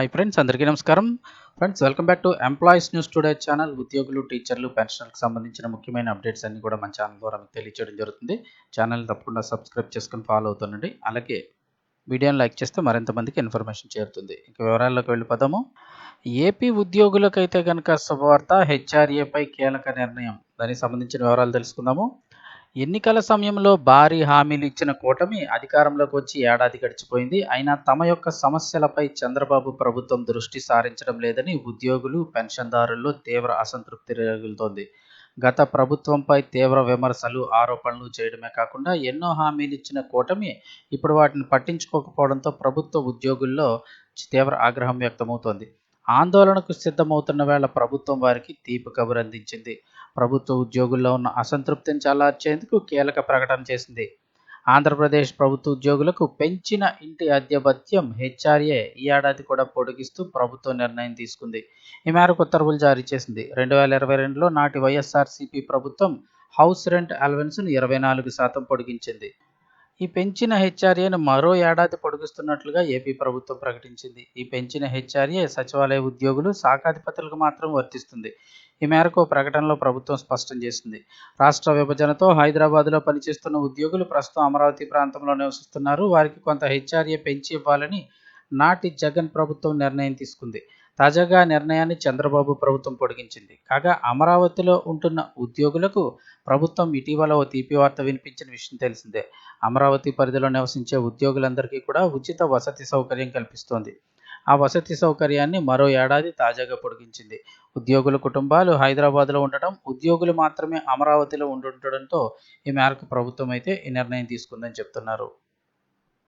Hi friends అందరికీ నమస్కారం. Friends welcome back to employees news today channel ఉద్యోగులు టీచర్లు పెన్షన్లకు సంబంధించిన ముఖ్యమైన అప్డేట్స్ అన్ని కూడా మన ఛానల్ ద్వారా మీకు తెలియచేయడం జరుగుతుంది. ఛానల్ తప్పకుండా సబ్స్క్రైబ్ చేసుకుని ఫాలో అవుతుండండి. అలాగే వీడియోని లైక్ చేస్తే మరింత మందికి ఇన్ఫర్మేషన్ చేరుతుంది. ఇక వివరాల్లోకి వెళ్ళిపోదాము. ఏపీ ఉద్యోగులకైతే కనుక శుభవార్త. హెచ్ఆర్ఏపై కీలక నిర్ణయం. దానికి సంబంధించిన వివరాలు తెలుసుకుందాము. ఎన్నికల సమయంలో భారీ హామీలు ఇచ్చిన కూటమి అధికారంలోకి వచ్చి ఏడాది గడిచిపోయింది. అయినా తమ యొక్క సమస్యలపై చంద్రబాబు ప్రభుత్వం దృష్టి సారించడం లేదని ఉద్యోగులు పెన్షన్దారుల్లో తీవ్ర అసంతృప్తి రగులుతోంది. గత ప్రభుత్వంపై తీవ్ర విమర్శలు ఆరోపణలు చేయడమే కాకుండా ఎన్నో హామీలు ఇచ్చిన కూటమి ఇప్పుడు వాటిని పట్టించుకోకపోవడంతో ప్రభుత్వ ఉద్యోగుల్లో తీవ్ర ఆగ్రహం వ్యక్తమవుతోంది. ఆందోళనకు సిద్ధమవుతున్న వేళ ప్రభుత్వం వారికి తీపి కబురు అందించింది. ప్రభుత్వ ఉద్యోగుల్లో ఉన్న అసంతృప్తిని చల్లార్చేందుకు కీలక ప్రకటన చేసింది. ఆంధ్రప్రదేశ్ ప్రభుత్వ ఉద్యోగులకు పెంచిన ఇంటి అద్దె భత్యం హెచ్ఆర్ఏ ఈ ఏడాది కూడా పొడిగిస్తూ ప్రభుత్వం నిర్ణయం తీసుకుంది. ఈ మేరకు ఉత్తర్వులు జారీ చేసింది. రెండు వేల ఇరవై రెండులో నాటి వైఎస్ఆర్సీపీ ప్రభుత్వం హౌస్ రెంట్ అలవెన్స్ను ఇరవై నాలుగు శాతం పొడిగించింది. ఈ పెంచిన హెచ్ఆర్ఏను మరో ఏడాది పొడిగిస్తున్నట్లుగా ఏపీ ప్రభుత్వం ప్రకటించింది. ఈ పెంచిన హెచ్ఆర్ఏ సచివాలయ ఉద్యోగులు శాఖాధిపతులకు మాత్రం వర్తిస్తుంది. ఈ మేరకు ప్రకటనలో ప్రభుత్వం స్పష్టం చేసింది. రాష్ట్ర విభజనతో హైదరాబాద్లో పనిచేస్తున్న ఉద్యోగులు ప్రస్తుతం అమరావతి ప్రాంతంలో నివసిస్తున్నారు. వారికి కొంత హెచ్ఆర్ఏ పెంచి ఇవ్వాలని నాటి జగన్ ప్రభుత్వం నిర్ణయం తీసుకుంది. తాజాగా నిర్ణయాన్ని చంద్రబాబు ప్రభుత్వం పొడిగించింది. కాగా అమరావతిలో ఉంటున్న ఉద్యోగులకు ప్రభుత్వం ఇటీవల ఓ తీపి వార్త వినిపించిన విషయం తెలిసిందే. అమరావతి పరిధిలో నివసించే ఉద్యోగులందరికీ కూడా ఉచిత వసతి సౌకర్యం కల్పిస్తోంది. ఆ వసతి సౌకర్యాన్ని మరో ఏడాది తాజాగా పొడిగించింది. ఉద్యోగుల కుటుంబాలు హైదరాబాద్లో ఉండటం ఉద్యోగులు మాత్రమే అమరావతిలో ఉండుండటంతో ఈ మేరకు ప్రభుత్వం అయితే ఈ నిర్ణయం తీసుకుందని చెప్తున్నారు.